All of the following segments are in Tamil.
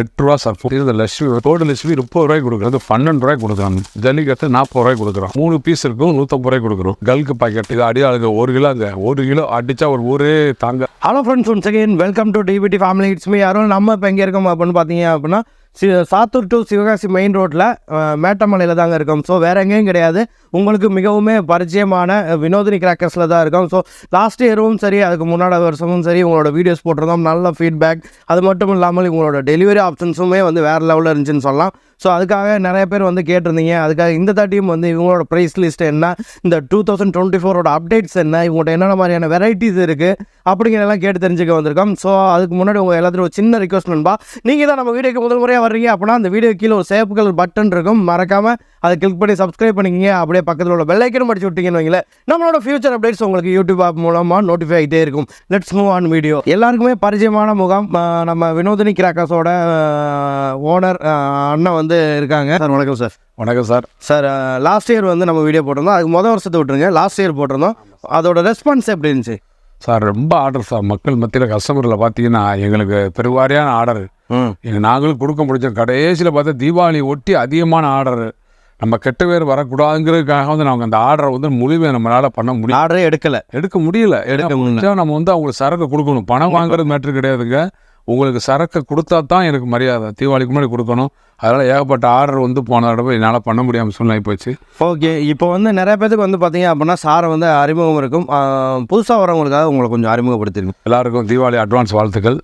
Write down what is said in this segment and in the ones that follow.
எட்டு ரூபா சார் இந்த லட்சுமி தோடு லட்சுமி முப்பது ரூபாய்க்கு கொடுக்குறது பன்னெண்டு ரூபாய் கொடுக்குறாங்க. ஜல்லிக்கட்டு நாற்பது ரூபாய் கொடுக்குறோம். மூணு பீஸ் இருக்கும் நூற்றம்பது ரூபாய் கொடுக்குறோம். கல்கு பாக்கெட் இது அடி ஆளுங்க ஒரு கிலோ அங்கே ஒரு கிலோ அடிச்சா ஒரு ஊரே தாங்க. Hello friends once again welcome to TPT family it's me யாரும் நம்ம இப்போ எங்கே இருக்கோம் அப்படின்னு பார்த்தீங்க அப்படின்னா சி சாத்தூர் டு சிவகாசி மெயின் ரோட்டில் மேட்டமலையில் தாங்க இருக்கும். ஸோ வேறு எங்கேயும் கிடையாது. உங்களுக்கு மிகவும் பரிச்சயமான வினோதினி கிராக்கர்ஸில் தான் இருக்கும். ஸோ லாஸ்ட் இயரும் சரி அதுக்கு முன்னாடி வருஷமும் சரி உங்களோட வீடியோஸ் போட்டிருந்தோம். நல்ல ஃபீட்பேக் அது மட்டும் இல்லாமல் உங்களோட டெலிவரி ஆப்ஷன்ஸுமே வந்து வேறு லெவலில் இருந்துச்சுன்னு சொல்லலாம். ஸோ அதுக்காக நிறைய பேர் வந்து கேட்டிருந்தீங்க. அதுக்காக இந்த தாட்டியும் வந்து இவங்களோட ப்ரைஸ் லிஸ்ட் என்ன? இந்த டூ தௌசண்ட் டுவெண்ட்டி ஃபோரோட அப்டேட்ஸ் என்ன? இவங்கள்ட்ட என்னென்ன மாதிரியான வெரைட்டிஸ் இருக்குது அப்படிங்கிறதெல்லாம் கேட்டு தெரிஞ்சுக்க வந்திருக்கோம். ஸோ அதுக்கு முன்னாடி உங்கள் எல்லாத்தையும் ஒரு சின்ன ரிக்வஸ்ட் நண்பா. நீங்கள் தான் நம்ம வீடியோக்கு முதல் முறையாக வர்றீங்க அப்படின்னா அந்த வீடியோ கீழே ஒரு சேப்பு கலர் பட்டன் இருக்கும். மறக்காமல் அதை கிளிக் பண்ணி சப்ஸ்கிரைப் பண்ணிக்கிங்க. அப்படியே பக்கத்தில் உள்ள பெல்லைக்கனும் படிச்சு விட்டீங்கன்னு வைங்களேன். நம்மளோட ஃபியூச்சர் அப்டேட்ஸ் உங்களுக்கு யூடியூப் ஆப் மூலமாக நோட்டிஃபை ஆகிட்டே இருக்கும். லெட்ஸ் மூவ் ஆன் வீடியோ எல்லாருக்குமே பரிச்சயமான முகம் நம்ம வினோதினி கிராக்கர்ஸோட ஓனர் அண்ணன் வந்து இருக்காங்க. சார் வணக்கம் சார். வணக்கம் சார். சார் லாஸ்ட் இயர் வந்து நம்ம வீடியோ போட்டிருந்தோம். அதுக்கு மொதல் வருஷத்தை விட்டுருங்க. லாஸ்ட் இயர் போட்டிருந்தோம். அதோட ரெஸ்பான்ஸ் எப்படி இருந்துச்சு? சார் ரொம்ப ஆர்டர் சார். மக்கள் மத்தியில் கஸ்டமரில் பார்த்தீங்கன்னா எங்களுக்கு பெருவாரியான ஆர்டர். எங்கள் நாங்களும் கொடுக்க முடிஞ்சோம் கடைசியில் பார்த்தா தீபாவளி ஒட்டி அதிகமான ஆர்டர். நம்ம கெட்ட பேர் வரக்கூடாதுங்கிறதுக்காக வந்து நாங்கள் அந்த ஆர்டரை வந்து முழுமையாக நம்மளால் பண்ண முடியும் ஆர்டரே எடுக்கல. எடுக்க முடியல. எடுக்க. முடியல. நம்ம வந்து அவங்களுக்கு சரக்கு கொடுக்கணும். பணம் வாங்குறது மேட்ரு கிடையாதுங்க. உங்களுக்கு சரக்கு கொடுத்தா தான் எனக்கு மரியாதை. தீபாவளிக்கு முன்னாடி கொடுக்கணும். அதனால் ஏகப்பட்ட ஆர்டர் வந்து போன தடவை என்னால் பண்ண முடியாமல் சூழ்நிலை போச்சு. ஓகே இப்போ வந்து நிறைய பேருக்கு வந்து பார்த்தீங்க அப்படின்னா சாரை வந்து அறிமுகம் இருக்கும். புதுசாக வரவங்களுக்காக உங்களை கொஞ்சம் அறிமுகப்படுத்திருங்க எல்லாருக்கும் தீபாவளி அட்வான்ஸ் வாழ்த்துக்கள்.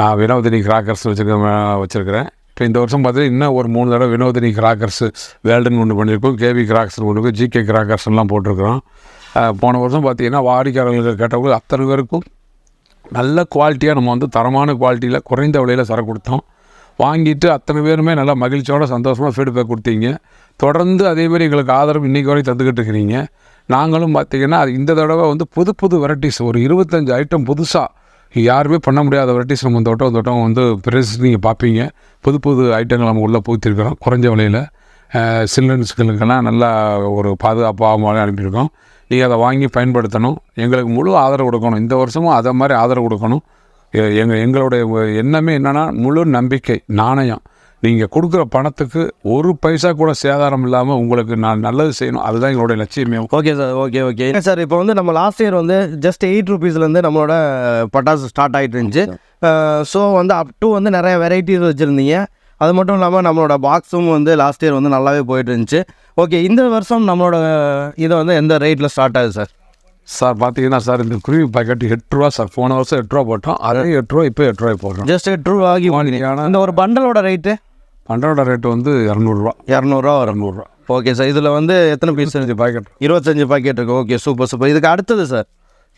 நான் வினோதினி கிராக்கர்ஸ் வச்சுருக்க வச்சுருக்கிறேன். இப்போ இந்த வருஷம் பார்த்தீங்கன்னா இன்னும் ஒரு மூணு தடவை வினோதினி கிராக்கர்ஸ் வேல்டுன்னு ஒன்று பண்ணியிருக்கோம் கேவி கிராக்கர்ஸ் ஒன்று ஜிகே கிராக்கர்ஸ்லாம் போட்டிருக்கிறோம். போன வருஷம் பார்த்தீங்கன்னா வாடிக்கையாளர்களுக்கு கேட்டவங்க அத்தனை பேருக்கும் நல்ல குவாலிட்டியாக நம்ம வந்து தரமான குவாலிட்டியில் குறைந்த விலையில் சரக்கு கொடுத்தோம். வாங்கிட்டு அத்தனை பேருமே நல்லா மகிழ்ச்சியோட சந்தோஷமாக ஃபீட்பேக் கொடுத்தீங்க. தொடர்ந்து அதே மாதிரி எங்களுக்கு ஆதரவு இன்றைக்கி வரையும் தந்துக்கிட்டு இருக்கிறீங்க. நாங்களும் பார்த்தீங்கன்னா அது இந்த தடவை வந்து புது புது வெரைட்டிஸ் ஒரு இருபத்தஞ்சு ஐட்டம் புதுசாக யாருமே பண்ண முடியாத வெரைட்டிஸ் நம்ம இந்த தோட்டம் வந்து பிரைஸ் நீங்கள் பார்ப்பீங்க புது புது ஐட்டங்கள் நம்ம உள்ளே பூத்திருக்கிறோம் குறைஞ்ச விலையில். சில்ட்ரன்ஸுகளுக்கெல்லாம் நல்லா ஒரு பாதுகாப்பாக அனுப்பியிருக்கோம். நீங்கள் அதை வாங்கி பயன்படுத்தணும். எங்களுக்கு முழு ஆதரவு கொடுக்கணும். இந்த வருஷமும் அதை மாதிரி ஆதரவு கொடுக்கணும். எ- எங்க எங்களுடைய எண்ணமே என்னென்னா முழு நம்பிக்கை நாணயம். நீங்கள் கொடுக்குற பணத்துக்கு ஒரு பைசா கூட சேதாரம் இல்லாமல் உங்களுக்கு நான் நல்லது செய்யணும். அதுதான் எங்களுடைய லட்சியமே. Okay sir okay okay. Sir இப்போ வந்து நம்ம லாஸ்ட் இயர் வந்து ஜஸ்ட் எயிட் ருபீஸ்லேருந்து நம்மளோட பட்டாசு ஸ்டார்ட் ஆகிட்டு இருந்துச்சு. ஸோ வந்து அப் டு வந்து நிறைய வெரைட்டிஸ் வச்சுருந்தீங்க. அது மட்டும் இல்லாமல் நம்மளோட பாக்ஸும் வந்து லாஸ்ட் இயர் வந்து நல்லாவே போயிட்டு இருந்துச்சு ஓகே இந்த வருஷம் நம்மளோட இதை வந்து எந்த ரேட்டில் ஸ்டார்ட் ஆகுது சார் சார் பார்த்தீங்கன்னா சார் இந்த குருவி பாக்கெட் எட்டு ரூபா சார் போன வருஷம் எட்டு ரூபா போட்டோம். அதே எட்டு ரூபா இப்போ எட்டு ரூபாய் போடுறோம். ஜஸ்ட் எட்டு ரூபா ஆகி இந்த ஒரு பண்டலோட ரேட்டு பண்டோட ரேட்டு வந்து இரநூறுவா இரநூறுவா இரநூறுவா ஓகே சார் இதில் வந்து எத்தனை பீஸ் அஞ்சு பாக்கெட் இருபத்தஞ்சு பாக்கெட் இருக்கு. ஓகே சூப்பர் சூப்பர் இதுக்கு அடுத்தது சார்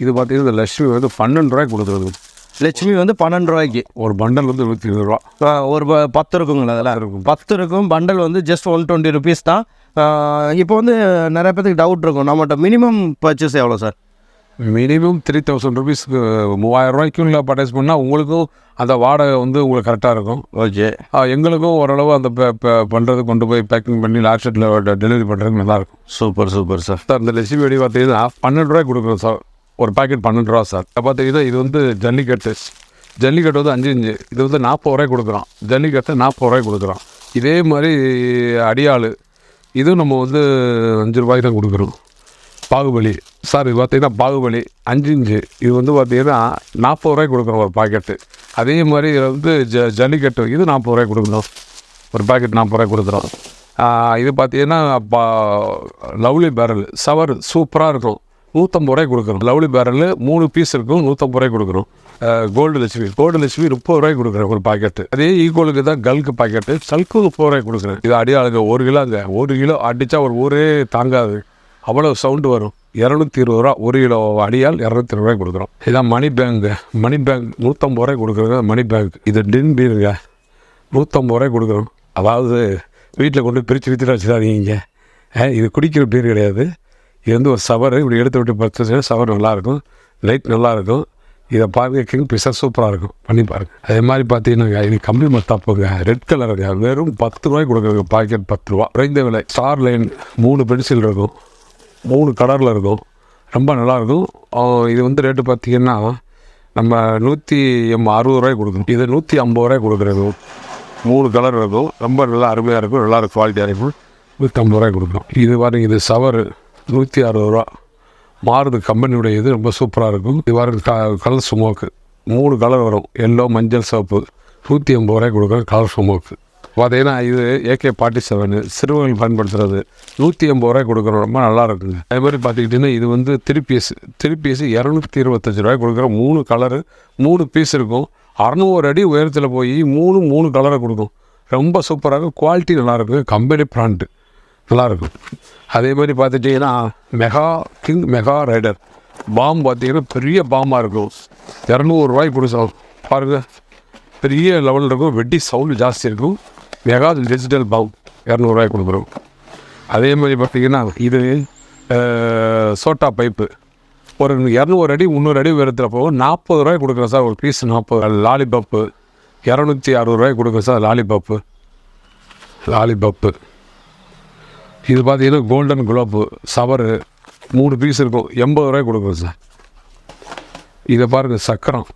இது பார்த்தீங்கன்னா இந்த லட்சுமி வந்து பன்னெண்டு ரூபாய்க்கு கொடுக்குறது. லட்சுமி வந்து பன்னெண்டு ரூபாய்க்கு. ஒரு பண்டல் வந்து நூற்றி இருபது ரூபா. ஒரு ப- பத்து இருக்குங்களா அதில் இருக்கும். பத்து இருக்கும். பண்டல் வந்து ஜஸ்ட் ஒன் டுவெண்ட்டி ருபீஸ் தான். இப்போ வந்து நிறைய பேருக்கு டவுட் இருக்கும். நம்மகிட்ட மினிமம் பர்ச்சேஸ் எவ்வளோ சார் மினிமம் த்ரீ தௌசண்ட் ருபீஸ்க்கு மூவாயிரம் ரூபாய்க்கும் இல்லை பர்ச்சேஸ் பண்ணால் உங்களுக்கும் அந்த வாடகை வந்து உங்களுக்கு கரெக்டாக இருக்கும். ஓகே. எங்களுக்கும் ஓரளவு அந்த பண்ணுறது கொண்டு போய் பேக்கிங் பண்ணி லாஸ்ட் டெலிவரி பண்ணுறதுக்கு நல்லாயிருக்கும் சூப்பர் சூப்பர் சார் சார் இந்த லட்சுமி வெடி பார்த்தீங்கன்னா பன்னெண்டு ரூபாய் கொடுக்குறோம் சார். ஒரு பாக்கெட் பன்னெண்டு ரூபா சார். அப்போ பார்த்தீங்கன்னா இது வந்து ஜல்லிக்கட்டு. ஜல்லிக்கட்டு வந்து அஞ்சு இஞ்சு. இது வந்து நாற்பது ரூபாய் கொடுக்குறோம். ஜல்லிக்கட்டு நாற்பது ரூபாய் கொடுக்குறோம். இதே மாதிரி அடியாள் இதுவும் நம்ம வந்து அஞ்சு ரூபாய்க்கு தான் கொடுக்குறோம். பாகுபலி. சார் இது பார்த்தீங்கன்னா பாகுபலி. அஞ்சு இஞ்சு. இது வந்து பார்த்தீங்கன்னா நாற்பது ரூபாய் கொடுக்குறோம் ஒரு பாக்கெட்டு அதே மாதிரி இதில் வந்து ஜ ஜல்லிக்கட்டு. இது நாற்பது ரூபாய் கொடுக்கணும் ஒரு பாக்கெட் நாற்பது ரூபாய் கொடுக்குறோம். இது பார்த்தீங்கன்னா பா லவ்லி பேரல். சவர். சூப்பராக இருக்கும். நூற்றம்பது ரூபாய் கொடுக்குறோம் லவ்லி பேரல் மூணு பீஸ் இருக்கும் நூற்றம்பது ரூபாய் கொடுக்குறோம் கோல்டு லட்சுமி கோல்டு லட்சுமி முப்பது ரூபாய்க்கு கொடுக்குறேன் ஒரு பாக்கெட்டு அதே ஈக்குவலுக்கு தான் கல்க்கு பாக்கெட்டு சல்க்கு முப்பது ரூபாய்க்கு கொடுக்குறேன். இது அடியாளுங்க ஒரு கிலோ அங்கே ஒரு கிலோ அடித்தா ஒரு ஊரே தாங்காது. அவ்வளோ சவுண்டு வரும். இரநூத்தி இருபது ரூபா ஒரு கிலோ அடியால் இரநூத்தி இருபது ரூபாய் கொடுக்குறோம். இதான் மணி பேங்க் மணி பேங்க் நூற்றம்பது ரூபாய் கொடுக்குறது மணி பேங்க் இது டின் பீருங்க. நூற்றம்பது ரூபாய் கொடுக்குறோம். அதாவது வீட்டில் கொண்டு பிரித்து வித்துட்டு வச்சுடாதீங்க. நீங்கள் இது குடிக்கிற பீர் கிடையாது. இது வந்து ஒரு சவர் இப்படி எடுத்து விட்டு பத்து சவர் நல்லாயிருக்கும். லைட் நல்லாயிருக்கும். இதை பாருங்கள் கிங் பிசர் சூப்பராக இருக்கும். பண்ணி பாருங்கள் அதே மாதிரி பார்த்தீங்கன்னா இது கம்பி மத்தாப்புங்க ரெட் கலருங்க வெறும் பத்து ரூபாய்க்கு கொடுக்குறது பாக்கெட் பத்து ரூபா. குறைந்த விலை. ஸ்டார் லைன் மூணு பென்சில் இருக்கும். மூணு கலரில் இருக்கும். ரொம்ப நல்லாயிருக்கும். இது வந்து ரேட்டு பார்த்தீங்கன்னா நம்ம நூற்றி எம் அறுபது ரூபாய்க்கு கொடுக்கணும். இது நூற்றி ஐம்பது ரூபாய்க்கு கொடுக்குறது. மூணு கலர் இருக்கும். ரொம்ப நல்லா அருமையாக இருக்கும். நல்லா குவாலிட்டியாக இருக்கும். நூற்றம்பது ரூபாய்க்கு கொடுக்கணும். இது பாருங்கள் இது சவரு. நூற்றி அறுபது ரூபா. மாறுது கம்பெனியுடைய இது ரொம்ப சூப்பராக இருக்கும். இது க கலர் ஸ்மோக்கு மூணு கலர் வரும். எல்லோ மஞ்சள் சோப்பு நூற்றி ஐம்பது ரூபாய் கொடுக்குற கலர் ஸ்மோக்கு பார்த்தீங்கன்னா இது ஏகே ஃபார்ட்டி செவனு சிறுவர்கள் பயன்படுத்துறது. நூற்றி ஐம்பது ரூபாய் கொடுக்குற ரொம்ப நல்லா இருக்குங்க. அதே மாதிரி பார்த்துக்கிட்டிங்கன்னா இது வந்து த்ரீ பீஸ் த்ரீ பீஸ் இரநூத்தி இருபத்தஞ்சி ரூபாய் கொடுக்குற மூணு கலரு மூணு பீஸ் இருக்கும். அறநூறு அடி உயரத்தில் போய் மூணு மூணு கலரை கொடுக்கும். ரொம்ப சூப்பராக இருக்கும். குவாலிட்டி நல்லாயிருக்கும் கம்பெனி ப்ராண்டு நல்லாயிருக்கும் அதே மாதிரி பார்த்துட்டிங்கன்னா mega king mega rider. Bomb பார்த்தீங்கன்னா பெரிய பாமாக இருக்கும். இரநூறுவாய்க்கு கொடுக்கும் பாருங்கள் பெரிய லெவலில் இருக்கும். வெட்டி சவுண்டு ஜாஸ்தி இருக்கும். Mega digital bomb. இரநூறுவாய் கொடுக்குறோம் அதே மாதிரி பார்த்தீங்கன்னா இது சோட்டா பைப்பு. ஒரு இரநூறு அடி முந்நூறு அடி உயரத்தில் போகும். நாற்பது ரூபாய் கொடுக்குறேன் சார் ஒரு பீஸ் நாற்பது லாலிபப்பு இரநூத்தி அறுபது ரூபாய் கொடுக்குறேன் சார் லாலிபப்பு லாலிபப்பு இது பார்த்தீங்கன்னா கோல்டன் குலோப்பு சவரு மூணு பீஸ் இருக்கும். எண்பது ரூபாய் கொடுக்குறோம் சார். இதை பாருங்கள் சக்கரம்.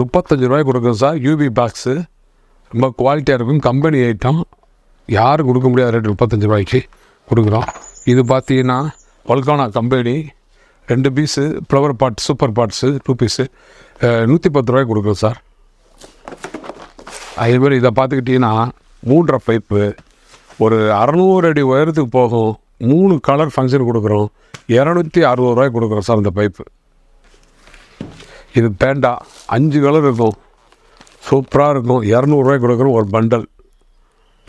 முப்பத்தஞ்சு ரூபாய் கொடுக்குறோம் சார். யூபி பாக்ஸு ரொம்ப குவாலிட்டியாக இருக்கும். கம்பெனி ஐட்டம் யாரும் கொடுக்க முடியாத ரேட் முப்பத்தஞ்சு ரூபாய்க்கு கொடுக்குறோம். இது பார்த்தீங்கன்னா வல்கானா கம்பெனி ரெண்டு piece flower pot super pots two piece நூற்றி பத்து ரூபாய்க்கு கொடுக்குறோம் சார். அதேமாதிரி இதை பார்த்துக்கிட்டிங்கன்னா மூன்றரை பைப்பு ஒரு அறநூறு அடி உயரத்துக்கு போகும். மூணு கலர் ஃபங்க்ஷன் கொடுக்குறோம். இரநூத்தி அறுபது ரூபாய் கொடுக்குறோம் சார் இந்த பைப்பு இது பேண்டா. அஞ்சு கலர் இருக்கும். சூப்பராக இருக்கும். இரநூறுவாய் கொடுக்குறோம் ஒரு பண்டல்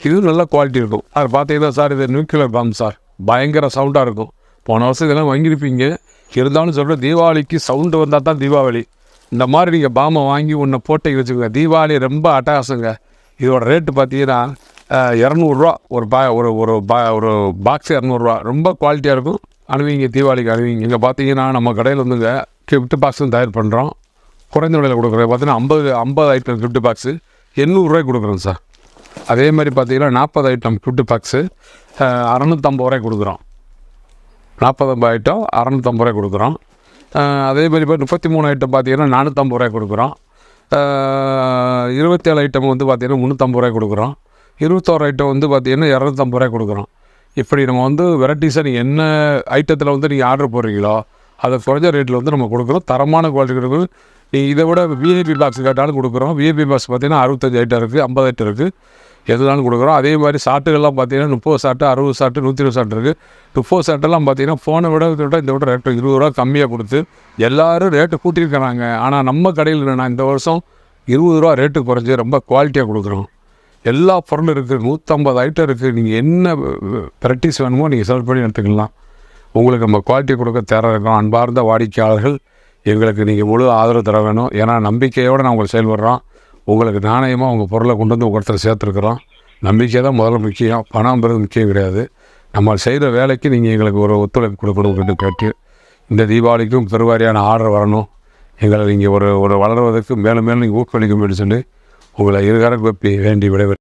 இது நல்ல குவாலிட்டி இருக்கும். அது பார்த்தீங்கன்னா சார் இது நியூக்ளியர் பாம் சார். பயங்கர சவுண்டாக இருக்கும். போன வருஷம் இதெல்லாம் வாங்கியிருப்பீங்க. இருந்தாலும் சொல்கிற தீபாவளிக்கு சவுண்டு வந்தால் தான் தீபாவளி. இந்த மாதிரி நீங்கள் பாமை வாங்கி ஒன்று போட்டை வச்சுக்கோங்க. தீபாவளி ரொம்ப அட்டகாசங்க. இதோட ரேட்டு பார்த்தீங்கன்னா இரநூறுவா ஒரு பா ஒரு ஒரு பா ஒரு பாக்ஸ் இரநூறுவா. ரொம்ப குவாலிட்டியாக இருக்கும். அணுவீங்க தீபாவளிக்கு அணுவீங்க. இங்கே பார்த்தீங்கன்னா நம்ம கடையில் வந்துங்க கிஃப்ட் பாக்ஸும் தயார் பண்ணுறோம் குறைந்த விலையில் கொடுக்குறோம். பார்த்தீங்கன்னா ஐம்பது ஐம்பது ஐட்டம் கிஃப்ட் பாக்ஸு எண்ணூறுரூவாய்க்கு கொடுக்குறோம் சார். அதே மாதிரி பார்த்தீங்கன்னா நாற்பது ஐட்டம் கிஃப்ட் பாக்ஸு அறநூற்றம்பது ரூபாய் கொடுக்குறோம். நாற்பத்தம்பது ஐட்டம் அறநூற்றம்பது ரூபாய் கொடுக்குறோம். அதே மாதிரி இப்போ முப்பத்தி மூணு ஐட்டம் பார்த்தீங்கன்னா நானூற்றம்பது ரூபாய் கொடுக்குறோம் இருபத்தேழு ஐட்டம் வந்து பார்த்தீங்கன்னா முந்நூற்றம்பது ரூபாய் கொடுக்குறோம். இருபத்தோரு ஐட்டம் வந்து பார்த்தீங்கன்னா இரநூத்தம்பது ரூபாய் கொடுக்குறோம். இப்படி நம்ம வந்து வெரைட்டிஸாக நீங்கள் என்ன ஐட்டத்தில் வந்து நீங்கள் ஆர்டர் போடுறீங்களோ அதை குறைஞ்ச ரேட்டில் வந்து நம்ம கொடுக்குறோம். தரமான குவாலிட்டி கொடுக்குறோம். நீங்கள் இதை விட விஐபி பாக்ஸ் கேட்டாலும் கொடுக்குறோம். விஐபி பாக்ஸ் பார்த்தீங்கன்னா அறுபத்தஞ்சு ஐட்டம் இருக்குது ஐம்பது ஐட்டம் இருக்குது எதுனாலும் கொடுக்குறோம். அதே மாதிரி சாட்டுகள்லாம் பார்த்தீங்கன்னா முப்பது சாட்டு அறுபது சாட்டு நூற்றி இருபது சாட்டு இருக்குது முப்பது சாட்டெல்லாம் பார்த்தீங்கன்னா ஃபோனை விட இதை விட இந்த விட ரேட்டு இருபது ரூபா கம்மியாக கொடுத்து எல்லாரும் ரேட்டு கூட்டியிருக்கிறாங்க. ஆனால் நம்ம கடையில் நான் இந்த வருஷம் இருபது ரூபா ரேட்டு குறைஞ்சி ரொம்ப குவாலிட்டியாக கொடுக்குறோம். எல்லா பொருளும் இருக்குது நூற்றம்பது ஐட்டம் இருக்குது நீங்கள் என்ன ப்ராக்டிஸ் வேணுமோ நீங்கள் செலக்ட் பண்ணி எடுத்துக்கலாம். உங்களுக்கு நம்ம குவாலிட்டி கொடுக்க தர இருக்கோம். அன்பார்ந்த வாடிக்கையாளர்கள் எங்களுக்கு நீங்கள் முழு ஆதரவு தர வேணும். ஏன்னா நம்பிக்கையோடு நான் உங்களுக்கு செயல்படுறோம். உங்களுக்கு நாணயமாக உங்கள் பொருளை கொண்டு வந்து உங்கள்கிட்ட சேர்த்துருக்குறோம். நம்பிக்கை தான் முதல்ல முக்கியம். பணம்ன்றது முக்கியம் கிடையாது. நம்ம செய்கிற வேலைக்கு நீங்கள் எங்களுக்கு ஒரு ஒத்துழைப்பு கொடுக்கணும் கேட்டு இந்த தீபாவளிக்கும் பெருவாரியான ஆர்டர் வரணும். எங்களை நீங்கள் ஒரு ஒரு வளர்வதற்கு மேலும் மேலும் நீங்கள் ஊக்குவிக்க வேண்டும் சொல்லி உங்களை இருகாரம் வேண்டி விடைபெறு